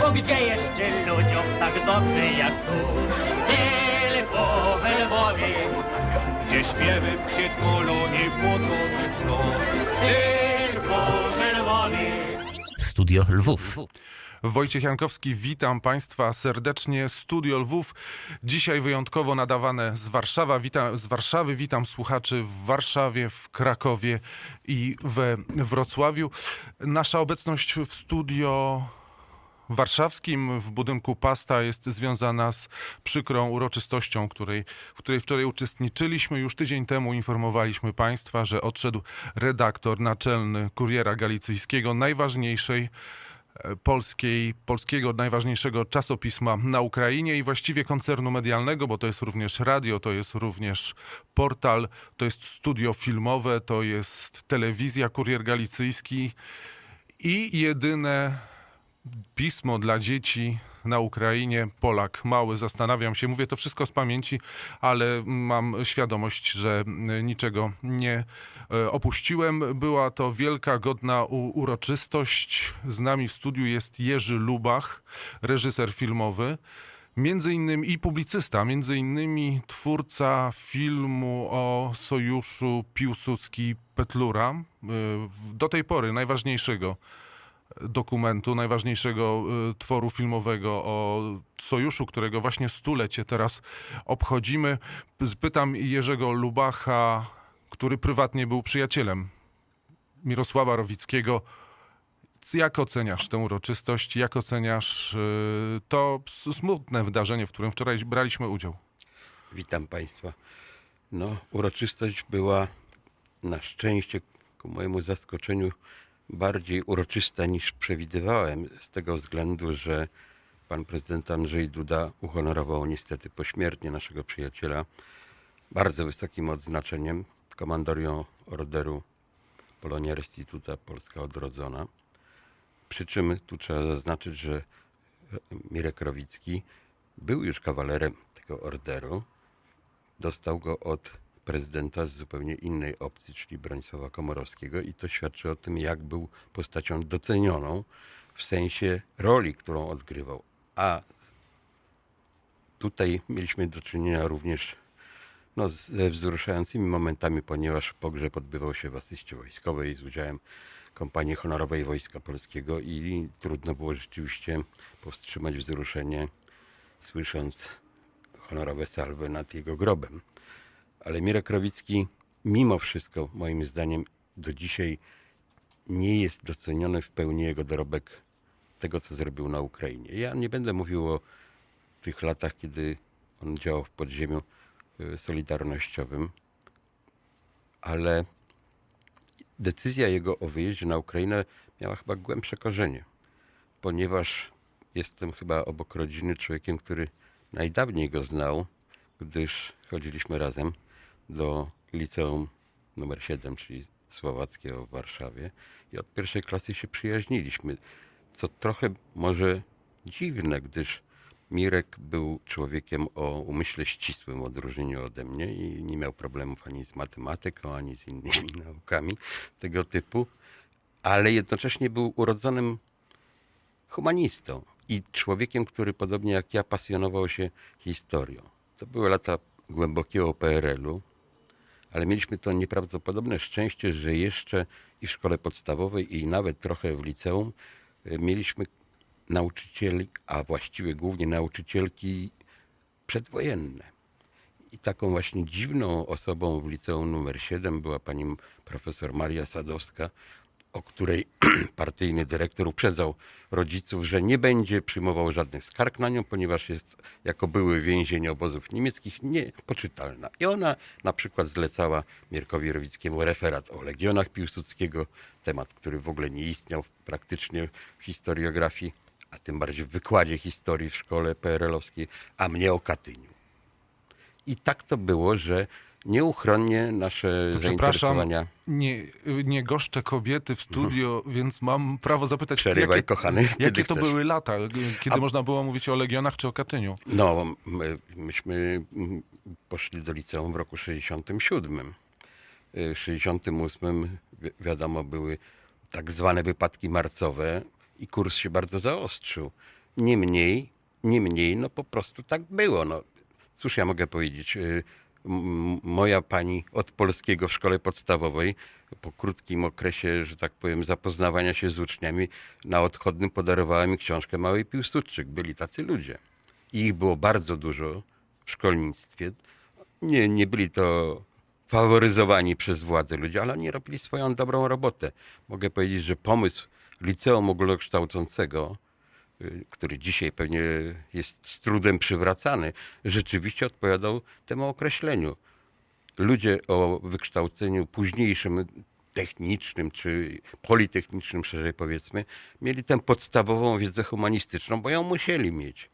Bo gdzie jeszcze ludziom tak dobrze jak tu? Tylko we Lwowie, Gdzie śpiewy przedmolu nie płocą ze snu. tylko we Lwowie. Studio Lwów. Wojciech Jankowski, witam Państwa serdecznie. Studio Lwów, dzisiaj wyjątkowo nadawane z Warszawa. Witam, z Warszawy. Witam słuchaczy w Warszawie, w Krakowie i we Wrocławiu. Nasza obecność w studio warszawskim w budynku Pasta jest związana z przykrą uroczystością, której, w której wczoraj uczestniczyliśmy. Już tydzień temu informowaliśmy Państwa, że odszedł redaktor naczelny Kuriera Galicyjskiego, najważniejszej polskiej, polskiego najważniejszego czasopisma na Ukrainie i właściwie koncernu medialnego, bo to jest również radio, to jest również portal, to jest studio filmowe, to jest telewizja Kurier Galicyjski i jedyne pismo dla dzieci na Ukrainie, Polak mały, zastanawiam się, mówię to wszystko z pamięci, ale mam świadomość, że niczego nie e, opuściłem. Była to wielka, godna uroczystość. Z nami w studiu jest Jerzy Lubach, reżyser filmowy. Między innymi i publicysta, między innymi twórca filmu o sojuszu Piłsudski-Petlura, y, do tej pory najważniejszego dokumentu, najważniejszego y, tworu filmowego o sojuszu, którego właśnie stulecie teraz obchodzimy. Pytam Jerzego Lubacha, który prywatnie był przyjacielem Mirosława Rowickiego. Jak oceniasz tę uroczystość? Jak oceniasz y, to smutne wydarzenie, w którym wczoraj braliśmy udział? Witam Państwa. No, uroczystość była na szczęście, ku mojemu zaskoczeniu, bardziej uroczysta niż przewidywałem, z tego względu, że pan prezydent Andrzej Duda uhonorował niestety pośmiertnie naszego przyjaciela bardzo wysokim odznaczeniem, komandorią Orderu Polonia Restituta Polska Odrodzona. Przy czym tu trzeba zaznaczyć, że Mirek Rowicki był już kawalerem tego orderu. Dostał go od prezydenta z zupełnie innej opcji, czyli Bronisława Komorowskiego i to świadczy o tym, jak był postacią docenioną w sensie roli, którą odgrywał. A tutaj mieliśmy do czynienia również no, ze wzruszającymi momentami, ponieważ pogrzeb odbywał się w asyście wojskowej z udziałem kompanii honorowej Wojska Polskiego i trudno było rzeczywiście powstrzymać wzruszenie, słysząc honorowe salwy nad jego grobem. Ale Mirek Rowicki mimo wszystko, moim zdaniem, do dzisiaj nie jest doceniony w pełni jego dorobek tego, co zrobił na Ukrainie. Ja nie będę mówił o tych latach, kiedy on działał w podziemiu y, solidarnościowym, ale decyzja jego o wyjeździe na Ukrainę miała chyba głębsze korzenie, ponieważ jestem chyba obok rodziny człowiekiem, który najdawniej go znał, gdyż chodziliśmy razem do liceum numer 7, czyli słowackiego w Warszawie i od pierwszej klasy się przyjaźniliśmy, co trochę może dziwne, gdyż Mirek był człowiekiem o umyśle ścisłym odróżnieniu ode mnie i nie miał problemów ani z matematyką, ani z innymi naukami tego typu, ale jednocześnie był urodzonym humanistą i człowiekiem, który podobnie jak ja pasjonował się historią. To były lata głębokiego PRL-u, ale mieliśmy to nieprawdopodobne szczęście, że jeszcze i w szkole podstawowej, i nawet trochę w liceum y, mieliśmy nauczycieli, a właściwie głównie nauczycielki przedwojenne. I taką właśnie dziwną osobą w liceum numer 7 była pani profesor Maria Sadowska, o której partyjny dyrektor uprzedzał rodziców, że nie będzie przyjmował żadnych skarg na nią, ponieważ jest jako były więzień obozów niemieckich niepoczytalna. I ona na przykład zlecała Mirkowi Rowickiemu referat o legionach Piłsudskiego, temat, który w ogóle nie istniał praktycznie w historiografii, a tym bardziej w wykładzie historii w szkole PRL-owskiej, a mnie o Katyniu. I tak to było, że nieuchronnie nasze zainteresowania... nie, nie goszczę kobiety w studio, więc mam prawo zapytać, Przerywaj, jakie, kochany, jakie to chcesz. były lata, kiedy A- można było mówić o Legionach czy o Katyniu? No, my, myśmy mm, poszli do liceum w roku 67. Y, W 68 wi- wiadomo były tak zwane wypadki marcowe, i kurs się bardzo zaostrzył. Niemniej, niemniej, no po prostu tak było. No, cóż ja mogę powiedzieć? Moja pani od polskiego w szkole podstawowej po krótkim okresie, że tak powiem, zapoznawania się z uczniami na odchodnym podarowała mi książkę Mały Piłsudczyk. Byli tacy ludzie. I ich było bardzo dużo w szkolnictwie. Nie, nie byli to faworyzowani przez władze ludzie, ale oni robili swoją dobrą robotę. Mogę powiedzieć, że pomysł liceum ogólnokształcącego, który dzisiaj pewnie jest z trudem przywracany, rzeczywiście odpowiadał temu określeniu. Ludzie o wykształceniu późniejszym, technicznym czy politechnicznym, szerzej powiedzmy, mieli tę podstawową wiedzę humanistyczną, bo ją musieli mieć.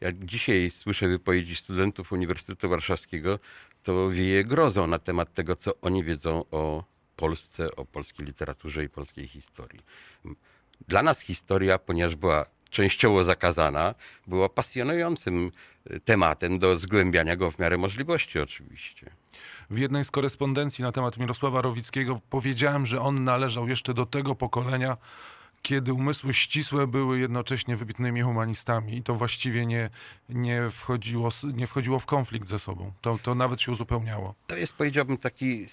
Jak dzisiaj słyszę wypowiedzi studentów Uniwersytetu Warszawskiego, to wieje grozą na temat tego, co oni wiedzą o Polsce, o polskiej literaturze i polskiej historii. Dla nas historia, ponieważ była częściowo zakazana, była pasjonującym y, tematem do zgłębiania go w miarę możliwości oczywiście. W jednej z korespondencji na temat Mirosława Rowickiego powiedziałem, że on należał jeszcze do tego pokolenia, kiedy umysły ścisłe były jednocześnie wybitnymi humanistami i to właściwie nie, nie, wchodziło, nie wchodziło w konflikt ze sobą. To, to nawet się uzupełniało. To jest, powiedziałbym, taki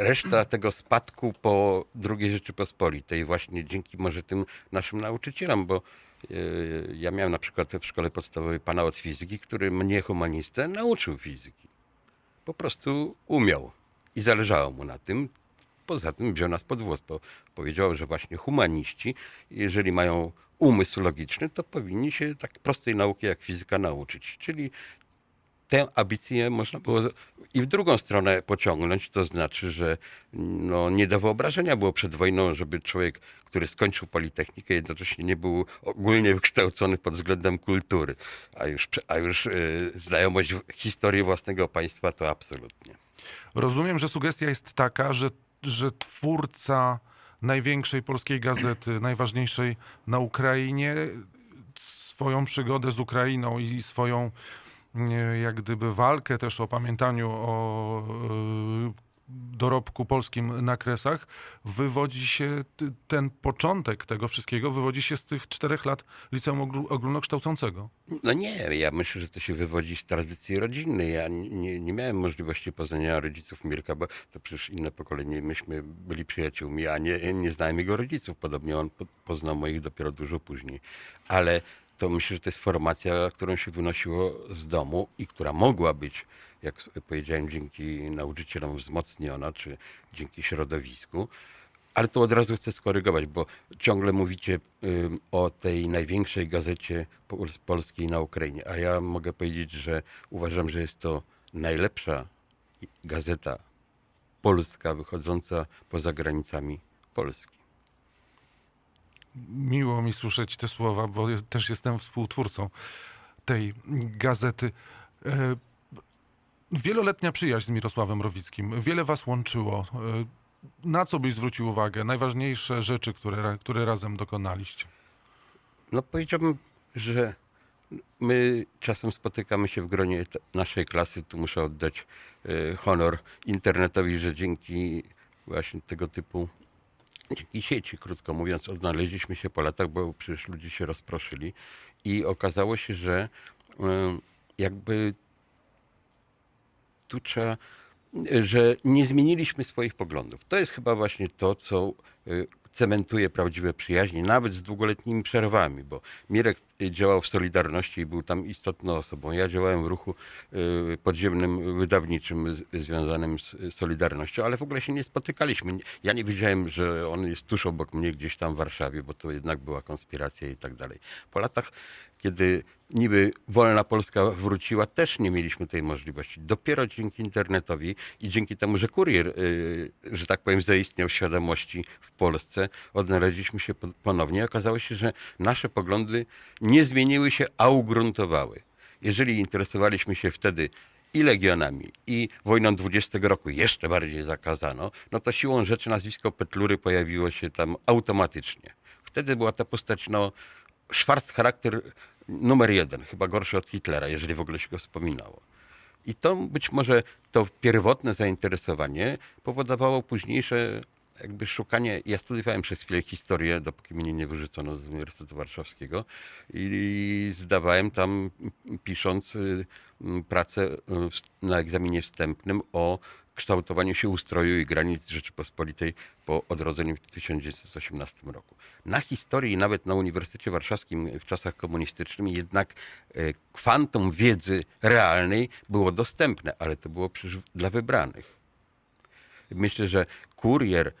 reszta tego spadku po II Rzeczypospolitej, właśnie dzięki może tym naszym nauczycielom, bo e, ja miałem na przykład w szkole podstawowej pana od fizyki, który mnie, humanistę, nauczył fizyki. Po prostu umiał i zależało mu na tym. Poza tym wziął nas pod włos, bo powiedział, że właśnie humaniści, jeżeli mają umysł logiczny, to powinni się tak prostej nauki jak fizyka nauczyć. Czyli tę ambicję można było i w drugą stronę pociągnąć. To znaczy, że no, nie do wyobrażenia było przed wojną, żeby człowiek, który skończył Politechnikę, jednocześnie nie był ogólnie wykształcony pod względem kultury. A już, a już y, znajomość historii własnego państwa to absolutnie. Rozumiem, że sugestia jest taka, że, że twórca największej polskiej gazety, najważniejszej na Ukrainie, swoją przygodę z Ukrainą i swoją jak gdyby walkę też o pamiętaniu o e, dorobku polskim na Kresach, wywodzi się, ten początek tego wszystkiego wywodzi się z tych czterech lat liceum ogól- ogólnokształcącego. No nie, ja myślę, że to się wywodzi z tradycji rodzinnej. Ja nie- nie, miałem możliwości poznania rodziców Mirka, bo to przecież inne pokolenie, myśmy byli przyjaciółmi, a nie, nie znałem jego rodziców. Podobnie on po- poznał moich dopiero dużo później. Ale to myślę, że to jest formacja, którą się wynosiło z domu i która mogła być, jak powiedziałem, dzięki nauczycielom wzmocniona, czy dzięki środowisku. Ale to od razu chcę skorygować, bo ciągle mówicie o tej największej gazecie pol- polskiej na Ukrainie, a ja mogę powiedzieć, że uważam, że jest to najlepsza gazeta polska wychodząca poza granicami Polski. Miło mi słyszeć te słowa, bo też jestem współtwórcą tej gazety. E, Wieloletnia przyjaźń z Mirosławem Rowickim. Wiele was łączyło. E, Na co byś zwrócił uwagę? Najważniejsze rzeczy, które, które razem dokonaliście. No powiedziałbym, że my czasem spotykamy się w gronie naszej klasy. Tu muszę oddać e, honor internetowi, że dzięki właśnie tego typu, dzięki sieci, krótko mówiąc, odnaleźliśmy się po latach, bo przecież ludzie się rozproszyli i okazało się, że jakby tu trzeba, że nie zmieniliśmy swoich poglądów. To jest chyba właśnie to, co y, cementuje prawdziwe przyjaźnie, nawet z długoletnimi przerwami, bo Mirek y, działał w Solidarności i był tam istotną osobą. Ja działałem w ruchu y, podziemnym, wydawniczym związanym z y, Solidarnością, ale w ogóle się nie spotykaliśmy. Ja nie wiedziałem, że on jest tuż obok mnie gdzieś tam w Warszawie, bo to jednak była konspiracja i tak dalej. Po latach, kiedy niby wolna Polska wróciła, też nie mieliśmy tej możliwości. Dopiero dzięki internetowi i dzięki temu, że kurier, y, że tak powiem, zaistniał w świadomości w Polsce, odnaleźliśmy się po- ponownie. Okazało się, że nasze poglądy nie zmieniły się, a ugruntowały. Jeżeli interesowaliśmy się wtedy i legionami, i wojną 20 roku jeszcze bardziej zakazano, no to siłą rzeczy nazwisko Petlury pojawiło się tam automatycznie. Wtedy była ta postać, no, Schwarz charakter numer jeden, chyba gorszy od Hitlera, jeżeli w ogóle się go wspominało. I to być może to pierwotne zainteresowanie powodowało późniejsze jakby szukanie, ja studiowałem przez chwilę historię, dopóki mnie nie wyrzucono z Uniwersytetu Warszawskiego i zdawałem tam, pisząc y, pracę y, na egzaminie wstępnym o kształtowaniu się ustroju i granic Rzeczypospolitej po odrodzeniu w 1918 roku. Na historii, nawet na Uniwersytecie Warszawskim w czasach komunistycznych, jednak e, kwantum wiedzy realnej było dostępne, ale to było przecież dla wybranych. Myślę, że kurier,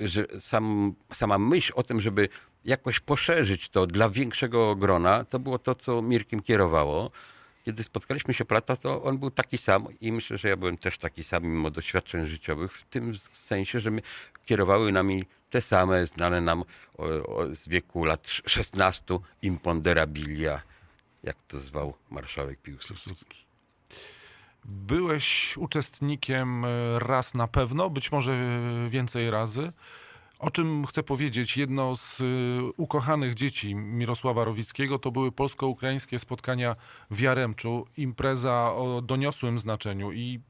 że sam, sama myśl o tym, żeby jakoś poszerzyć to dla większego grona, to było to, co Mirkiem kierowało. Kiedy spotkaliśmy się plata, to on był taki sam i myślę, że ja byłem też taki sam, mimo doświadczeń życiowych, w tym sensie, że my, kierowały nami te same, znane nam o, o, z wieku lat 16 imponderabilia, jak to zwał marszałek Piłsudski. Byłeś uczestnikiem e, raz na pewno, być może e, więcej razy. O czym chcę powiedzieć, jedno z e, ukochanych dzieci Mirosława Rowickiego to były polsko-ukraińskie spotkania w Jaremczu. Impreza o doniosłym znaczeniu i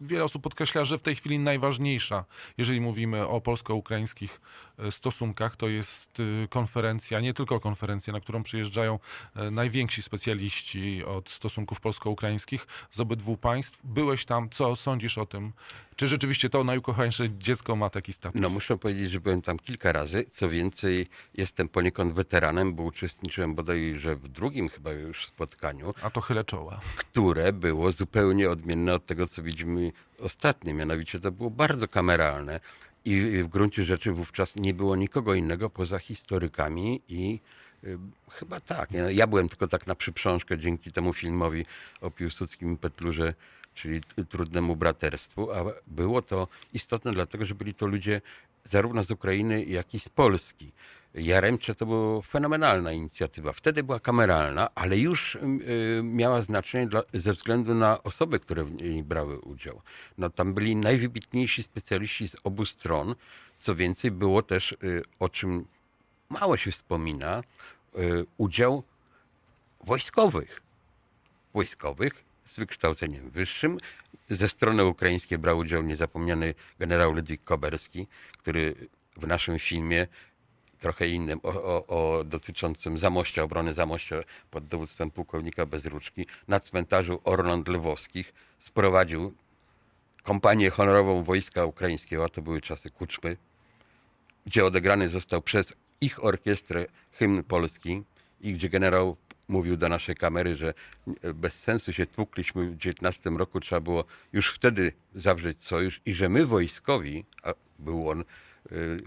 wiele osób podkreśla, że w tej chwili najważniejsza, jeżeli mówimy o polsko-ukraińskich stosunkach, to jest e, konferencja, nie tylko konferencja, na którą przyjeżdżają e, najwięksi specjaliści od stosunków polsko-ukraińskich z obydwu państw. Byłeś tam, co sądzisz o tym? Czy rzeczywiście to najukochańsze dziecko ma taki status? No muszę powiedzieć, że byłem tam kilka razy. Co więcej, jestem poniekąd weteranem, bo uczestniczyłem bodajże w drugim chyba już spotkaniu, A to chylę czoła. które było zupełnie odmienne od tego, co widzimy ostatnio. Mianowicie to było bardzo kameralne i w gruncie rzeczy wówczas nie było nikogo innego poza historykami i y, chyba tak. Ja byłem tylko tak na przyprzążkę dzięki temu filmowi o Piłsudskim Petlurze, czyli Trudnemu Braterstwu, a było to istotne dlatego, że byli to ludzie zarówno z Ukrainy, jak i z Polski. Jaremcze to była fenomenalna inicjatywa. Wtedy była kameralna, ale już miała znaczenie dla, ze względu na osoby, które w niej brały udział. No, tam byli najwybitniejsi specjaliści z obu stron. Co więcej, było też, y, o czym mało się wspomina, y, udział wojskowych. Wojskowych z wykształceniem wyższym. Ze strony ukraińskiej brał udział niezapomniany generał Ludwik Koberski, który w naszym filmie trochę innym, o, o, o dotyczącym Zamościa, obrony Zamościa pod dowództwem pułkownika Bezruczki, na cmentarzu Orląt Lwowskich sprowadził kompanię honorową wojska ukraińskiego, a to były czasy Kuczmy, gdzie odegrany został przez ich orkiestrę hymn polski i gdzie generał mówił do naszej kamery, że bez sensu się tłukliśmy w 19 roku, trzeba było już wtedy zawrzeć sojusz i że my wojskowi, a był on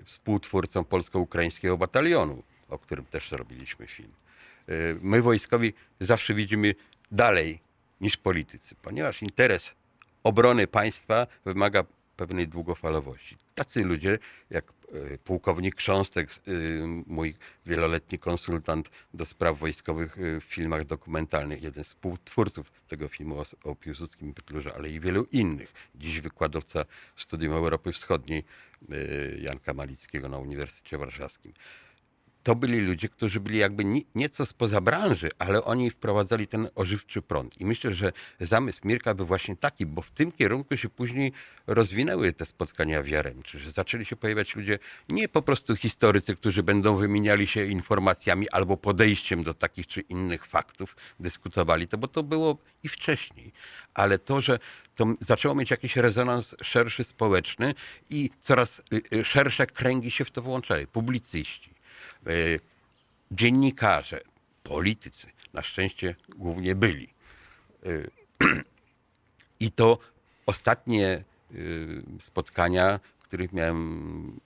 współtwórcą polsko-ukraińskiego batalionu, o którym też robiliśmy film, y, my wojskowi zawsze widzimy dalej niż politycy, ponieważ interes obrony państwa wymaga pewnej długofalowości. Tacy ludzie jak pułkownik Krząstek, e, mój wieloletni konsultant do spraw wojskowych e, w filmach dokumentalnych, jeden z współtwórców tego filmu o, o Piłsudskim Petlurze, ale i wielu innych. Dziś wykładowca Studium Europy Wschodniej Janka Malickiego na Uniwersytecie Warszawskim to byli ludzie, którzy byli jakby ni- nieco spoza branży, ale oni wprowadzali ten ożywczy prąd. I myślę, że zamysł Mirka był właśnie taki, bo w tym kierunku się później rozwinęły te spotkania w Jaremczy, że zaczęli się pojawiać ludzie, nie po prostu historycy, którzy będą wymieniali się informacjami albo podejściem do takich czy innych faktów, dyskutowali to, bo to było i wcześniej. Ale to, że to zaczęło mieć jakiś rezonans szerszy społeczny i coraz y, y, szersze kręgi się w to włączały. Publicyści, dziennikarze, politycy, na szczęście głównie byli. Y, I to ostatnie y, spotkania, w których miałem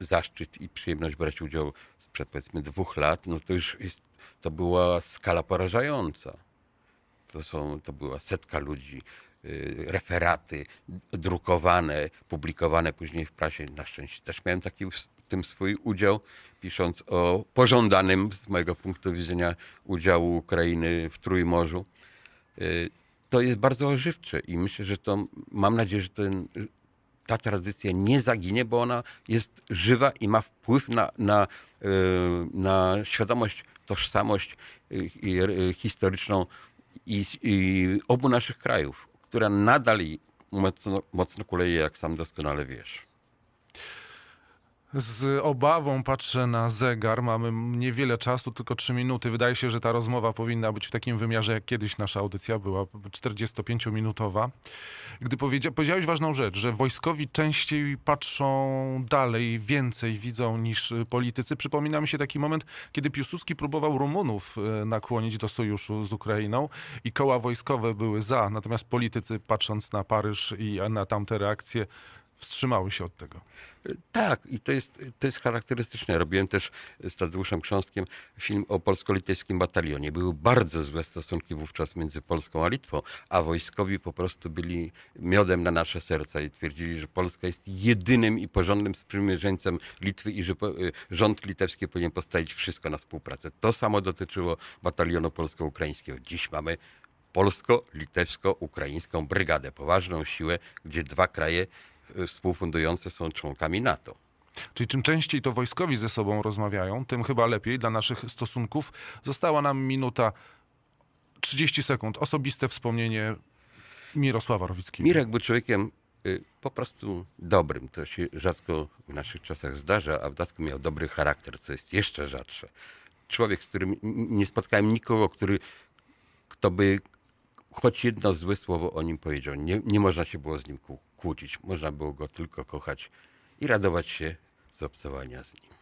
zaszczyt i przyjemność brać udział sprzed powiedzmy dwóch lat, no to już jest, to była skala porażająca. To, są, to była setka ludzi, referaty drukowane, publikowane później w prasie. Na szczęście też miałem taki tym swój udział, pisząc o pożądanym z mojego punktu widzenia udziału Ukrainy w Trójmorzu. Y, To jest bardzo ożywcze i myślę, że to, mam nadzieję, że ten, ta tradycja nie zaginie, bo ona jest żywa i ma wpływ na, na, y, na świadomość, tożsamość y, historyczną i, i obu naszych krajów, która nadal mocno, mocno kuleje, jak sam doskonale wiesz. Z obawą patrzę na zegar. Mamy niewiele czasu, tylko trzy minuty. Wydaje się, że ta rozmowa powinna być w takim wymiarze, jak kiedyś nasza audycja była, 45-minutowa. Gdy powiedzia- powiedziałeś ważną rzecz, że wojskowi częściej patrzą dalej, więcej widzą niż politycy. Przypomina mi się taki moment, kiedy Piłsudski próbował Rumunów y, nakłonić do sojuszu z Ukrainą i koła wojskowe były za, natomiast politycy, patrząc na Paryż i na tamte reakcje, wstrzymały się od tego. Tak, i to jest, to jest charakterystyczne. Robiłem też z Tadeuszem Krząskiem film o polsko-litewskim batalionie. Były bardzo złe stosunki wówczas między Polską a Litwą, a wojskowi po prostu byli miodem na nasze serca i twierdzili, że Polska jest jedynym i porządnym sprzymierzeńcem Litwy i że y, rząd litewski powinien postawić wszystko na współpracę. To samo dotyczyło batalionu polsko-ukraińskiego. Dziś mamy polsko-litewsko-ukraińską brygadę, poważną siłę, gdzie dwa kraje współfundujące są członkami NATO. Czyli czym częściej to wojskowi ze sobą rozmawiają, tym chyba lepiej dla naszych stosunków. Została nam minuta 30 sekund. Osobiste wspomnienie Mirosława Rowickiego. Mirek był człowiekiem y, po prostu dobrym. To się rzadko w naszych czasach zdarza, a w dodatku miał dobry charakter, co jest jeszcze rzadsze. Człowiek, z którym nie spotkałem nikogo, który, kto by choć jedno złe słowo o nim powiedział. Nie, nie można się było z nim kłó- kłócić. Można było go tylko kochać i radować się z obcowania z nim.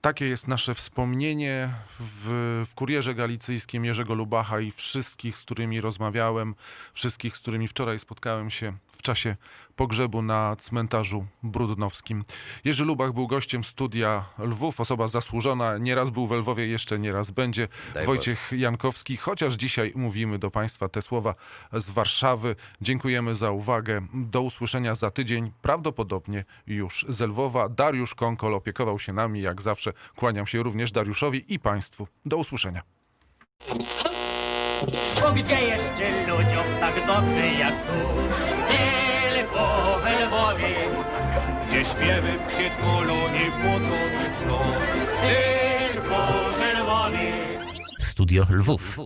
Takie jest nasze wspomnienie w, w kurierze galicyjskim Jerzego Lubacha i wszystkich, z którymi rozmawiałem, wszystkich, z którymi wczoraj spotkałem się w czasie pogrzebu na cmentarzu brudnowskim. Jerzy Lubach był gościem studia Lwów, osoba zasłużona, nieraz był w Lwowie, jeszcze nieraz będzie. Daj Wojciech Jankowski, chociaż dzisiaj mówimy do Państwa te słowa z Warszawy. Dziękujemy za uwagę. Do usłyszenia za tydzień, prawdopodobnie już z Lwowa. Dariusz Konkol opiekował się nami, jak zawsze. Kłaniam się również Dariuszowi i Państwu. Do usłyszenia. Bo gdzie jeszcze ludziom tak dobrze jak tu? Tylko w Lwowie, Gdzie śpiewy przedmolu nie budzą ze snu. tylko w Lwowie. Studio Lwów.